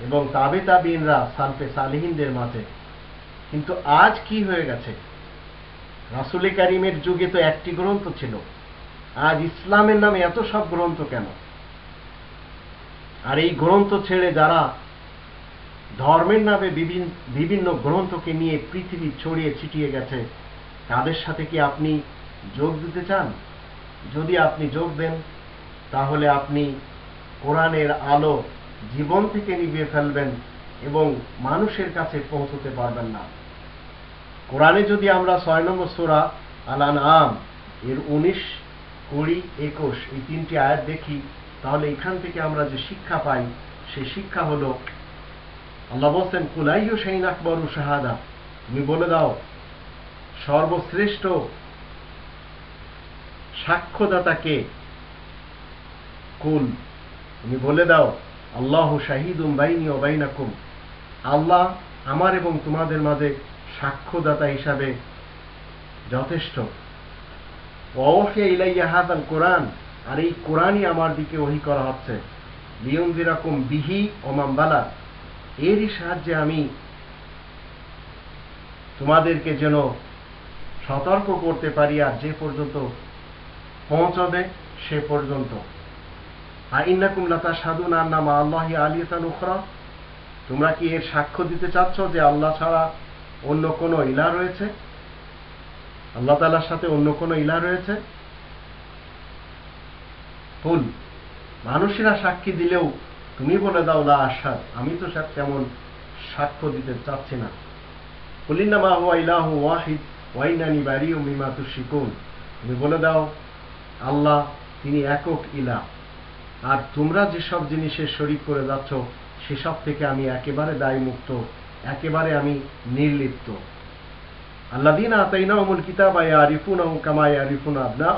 এবং তাবে তাবিনরা সালফে সালিহিনদের মাঝে। কিন্তু আজ কি হয়ে গেছে? রাসুলে কারিমের যুগে তো একটি গ্রন্থ ছিল। আজ ইসলামের নামে এত সব গ্রন্থ কেন? আর এই গ্রন্থ ছেড়ে যারা ধর্মের নামে বিভিন- বিভিন্ন গ্রন্থকে নিয়ে পৃথিবী ছড়িয়ে ছিটিয়ে গেছে, তাদের সাথে কি আপনি যোগ দিতে চান? যদি আপনি যোগ দেন, তাহলে আপনি কোরআনের আলো জীবন থেকে নিভিয়ে ফেলবেন এবং মানুষের কাছে পৌঁছতে পারবেন না। কোরআনে যদি আমরা ছয় নম্বর সোরা আলান আম এর উনিশ, কুড়ি, একুশ এই তিনটি আয়াত দেখি, তাহলে এখান থেকে আমরা যে শিক্ষা পাই সেই শিক্ষা হলো, আল্লাহ বলছেন কুলাইয়ু সেইন আকবরু শাহাদা? তুমি বলে দাও, সর্বশ্রেষ্ঠ সাক্ষ্যদাতাকে কুল, তুমি বলে দাও আল্লাহ শাহিদুম বাইনি ও বাইনাকুম। আল্লাহ আমার এবং তোমাদের মাঝে সাক্ষ্যদাতা হিসাবে যথেষ্ট। ওয়াহিয়া ইলাইয়া হাদাল কোরআন, আর এই কোরআনই আমার দিকে ওহি করা হচ্ছে। লিয়ন্দিরাকুম বিহি ওমাম বালা, এরই সাহায্যে আমি তোমাদেরকে যেন সতর্ক করতে পারি, আর যে পর্যন্ত পৌঁছবে সে পর্যন্ত। তোমরা কি এর সাক্ষ্য দিতে চাচ্ছ যে আল্লাহ ছাড়া অন্য কোনো ইলা রয়েছে? আল্লাহ তালার সাথে অন্য কোনো ইলা রয়েছে? ফুল মানুষেরা সাক্ষী দিলেও তুমি বলে দাও, লা আশাদ আমি তো সা- তেমন সাক্ষ্য দিতে চাচ্ছি না। কুলিন্নামা হুয়া ইলাহু ওয়াহিদ ওয়াইনানি বাড়ি ও মিমা তুশিকুন তুমি বলে দাও, আল্লাহ তিনি একক ইলা। আর তোমরা যেসব জিনিসের শরিক করে যাচ্ছ, সেসব থেকে আমি একেবারে দায় মুক্ত একেবারে আমি নির্লিপ্ত। আল্লাদিন কিতাব আয়া আরিফুন আরিফুন আবনা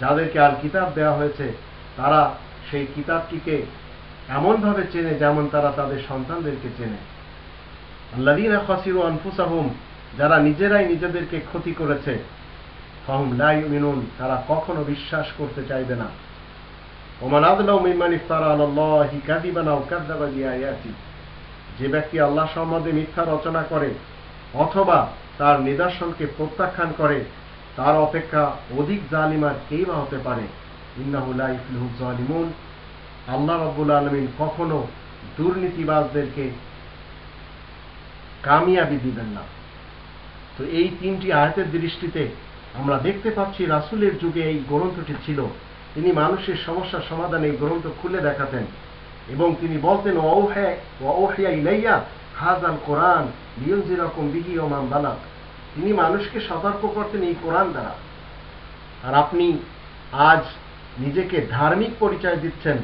যাদেরকে আল কিতাব দেওয়া হয়েছে, তারা সেই কিতাবটিকে এমনভাবে চেনে যেমন তারা তাদের সন্তানদেরকে চেনে। আল্লাদিনা খসিরু যারা নিজেরাই নিজেদেরকে ক্ষতি করেছে, ফহম লাই মিনুন তারা কখনো বিশ্বাস করতে চাইবে না। ওমান আদলাউ মিম্মান ইফতারা আলাল্লাহি কাযিবান আও কাযযাবা বিআয়াতি যে ব্যক্তি আল্লাহ সম্বন্ধে মিথ্যা রচনা করে অথবা তার নিদর্শনকে প্রত্যাখ্যান করে, তার অপেক্ষা অধিক জালিমার কেই বা হতে পারে? ইন্নাহু লা জালিমুন। আল্লাহ রাব্বুল আলামিন কখনো দুর্নীতিবাজদেরকে কামিয়াবি দিবেন না। তো এই তিনটি আয়াতের দৃষ্টিতে আমরা দেখতে পাচ্ছি রাসূলের যুগে এই গ্রন্থটি ছিল। তিনি মানুষের সমস্যার সমাধানে এই গ্রন্থ খুলে দেখাতেন এবং তিনি বলতেন হাজাল কোরআন বিহি তিনি মানুষকে সতর্ক করতেন এই কোরআন দ্বারা। আর আপনি আজ নিজেকে ধার্মিক পরিচয় দিচ্ছেন,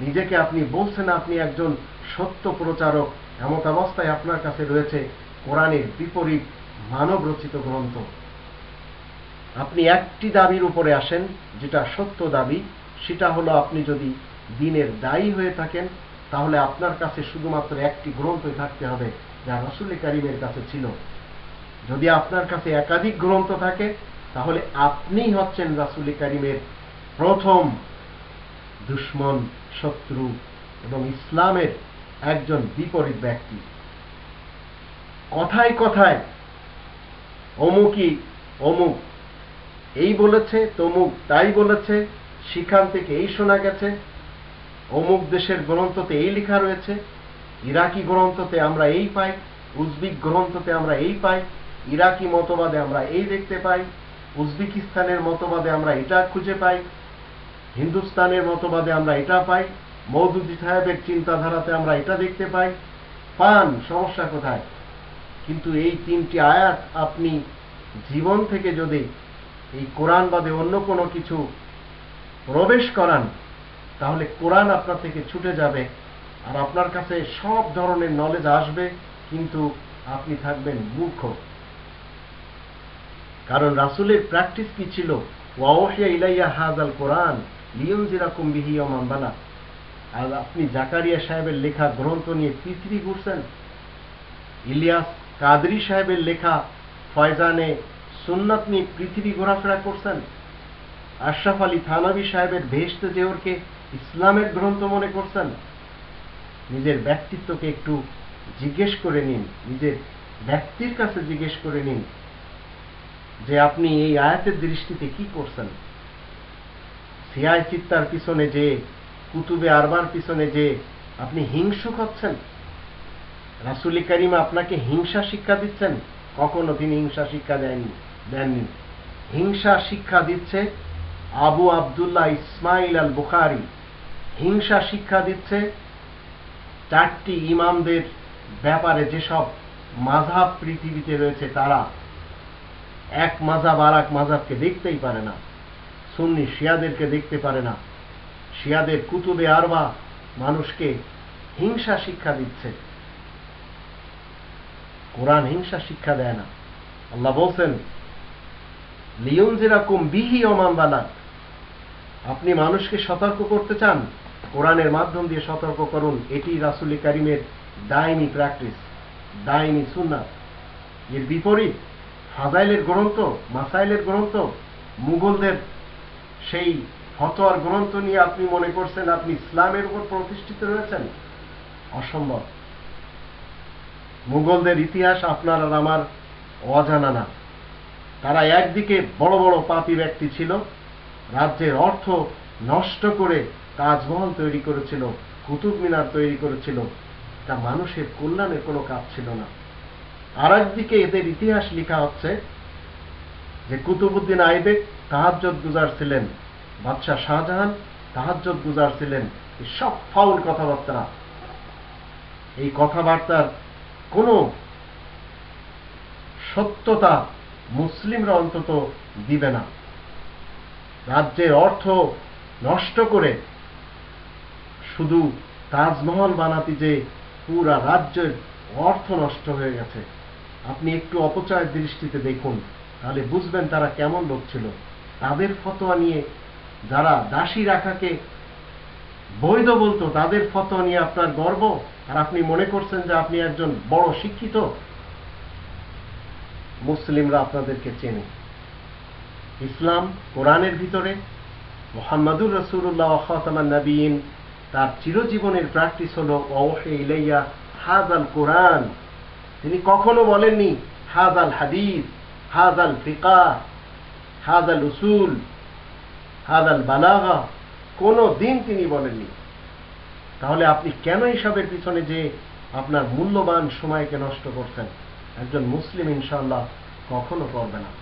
নিজেকে আপনি বলছেন আপনি একজন সত্য প্রচারক, এমত অবস্থায় আপনার কাছে রয়েছে কোরআনের বিপরীত মানব রচিত গ্রন্থ। আপনি একটি দাবির উপরে আসেন, যেটা সত্য দাবি, সেটা হলো আপনি যদি দিনের দায়ী হয়ে থাকেন, তাহলে আপনার কাছে শুধুমাত্র একটি গ্রন্থই থাকতে হবে, যা রসুল করিমের কাছে ছিল। যদি আপনার কাছে একাধিক গ্রন্থ থাকে, তাহলে আপনি হচ্ছেন রাসুল করিমের প্রথম দুশ্মন, শত্রু এবং ইসলামের একজন বিপরীত ব্যক্তি। কথায় কথায় অমুকই অমুক এই বলেছে, তমুক তাই বলেছে, সেখান থেকে এই শোনা গেছে, অমুক দেশের গ্রন্থতে এই লেখা রয়েছে, ইরাকি গ্রন্থতে আমরা এই পাই, উজবেক গ্রন্থতে আমরা এই পাই, ইরাকি মতবাদে আমরা এই দেখতে পাই, উজবেকিস্তানের মতবাদে আমরা এটা খুঁজে পাই, হিন্দুস্তানের মতবাদে আমরা এটা পাই মৌদুদি সাহেবের চিন্তাধারাতে আমরা এটা দেখতে পাই, পান, সমস্যা কোথায়? কিন্তু এই তিনটি আয়াত আপনি জীবন থেকে যদি এই কোরআন বাদে অন্য কোনো কিছু প্রবেশ করান, তাহলে কোরআন আপনার থেকে ছুটে যাবে আর আপনার কাছে সব ধরনের নলেজ আসবে, কিন্তু আপনি থাকবেন মূর্খ। কারণ রাসুলের প্র্যাকটিস কি ছিল? ওয়াহিয়া ইলাইয়া হাজাল কোরআন লিয়ন জিরাকুম বিহি বালা আর আপনি জাকারিয়া সাহেবের লেখা গ্রন্থ নিয়ে পৃথিবী ঘুরছেন। ইলিয়াস কাদরি সাহেবের লেখা ফয়জানে সুন্নাত নিয়ে পৃথিবী ঘোরাফেরা করছেন? আশরাফ আলী থানাবি সাহেবের ভেস্তে জেওরকে ইসলামের গ্রন্থ মনে করছেন? নিজের ব্যক্তিত্বকে একটু জিজ্ঞেস করে নিন, নিজের ব্যক্তির কাছে জিজ্ঞেস করে নিন যে আপনি এই আয়াতের দৃষ্টিতে কি করছেন? সিয়ায় চিত্তার পিছনে যে, কুতুবে আরবার পিছনে যে আপনি হিংসুক হচ্ছেন? রাসুলি করিম আপনাকে হিংসা শিক্ষা দিচ্ছেন? কখনো তিনি হিংসা শিক্ষা দেননি? দেননি হিংসা শিক্ষা দিচ্ছে আবু আবদুল্লাহ ইসমাইল আল বুখারি। হিংসা শিক্ষা দিচ্ছে চারটি ইমামদের ব্যাপারে যেসব মাঝাব পৃথিবীতে রয়েছে তারা। এক মাঝাব আর এক মাঝাবকে দেখতেই পারে না। সুন্নি শিয়াদেরকে দেখতে পারে না। শিয়াদের কুতুবে আরবা মানুষকে হিংসা শিক্ষা দিচ্ছে। কোরআন হিংসা শিক্ষা দেয় না। আল্লাহ বলছেন লিয়ন যেরকম বিহি অমান বালাক আপনি মানুষকে সতর্ক করতে চান, কোরআনের মাধ্যম দিয়ে সতর্ক করুন। এটি রাসুলি কারিমের দায়নি প্র্যাকটিস দায়নি সুন্নাত। এর বিপরীত, ফাজাইলের গ্রন্থ, মাসাইলের গ্রন্থ, মুঘলদের সেই ফতোয়ার গ্রন্থ নিয়ে আপনি মনে করছেন আপনি ইসলামের উপর প্রতিষ্ঠিত রয়েছেন? অসম্ভব। মুঘলদের ইতিহাস আপনার আর আমার অজানা না। তারা একদিকে বড় বড় পাপী ব্যক্তি ছিল, রাজ্যের অর্থ নষ্ট করে তাজমহল তৈরি করেছিল, কুতুব মিনার তৈরি করেছিল। তা মানুষের কল্যাণের কোনো কাজ ছিল না। আর একদিকে এদের ইতিহাস লেখা হচ্ছে যে কুতুবুদ্দিন আইবেক তাহাজ্জত গুজার ছিলেন, বাদশাহ শাহজাহান তাহাজ্জত গুজার ছিলেন সব ফাউল কথাবার্তা। এই কথাবার্তার কোনো সত্যতা মুসলিমরা অন্তত দিবে না। রাজ্যের অর্থ নষ্ট করে শুধু তাজমহল বানাতে যে পুরা রাজ্যের অর্থ নষ্ট হয়ে গেছে, আপনি একটু অপচয়ের দৃষ্টিতে দেখুন, তাহলে বুঝবেন তারা কেমন লোক ছিল। তাদের ফতোয়া নিয়ে যারা দাসী রাখাকে বৈধ বলতো, তাদের ফতোয়া নিয়ে আপনার গর্ব? আর আপনি মনে করছেন যে আপনি একজন বড় শিক্ষিত? মুসলিমরা আপনাদেরকে চেনে। ইসলাম কোরআনের ভিতরে, মোহাম্মদুর রসুল্লাহ নবীন তার চিরজীবনের প্র্যাকটিস হল অবহে ইলাইয়া হাজ আল কোরআন। তিনি কখনো বলেননি হাজ আল হাদিস হাজ আল ফিকা হাজ আল উসুল হাজ আল বালাগা। কোনো দিন তিনি বলেননি। তাহলে আপনি কেন এসবের পিছনে যে আপনার মূল্যবান সময়কে নষ্ট করছেন? একজন মুসলিম ইনশাল্লাহ কখনো করবে না।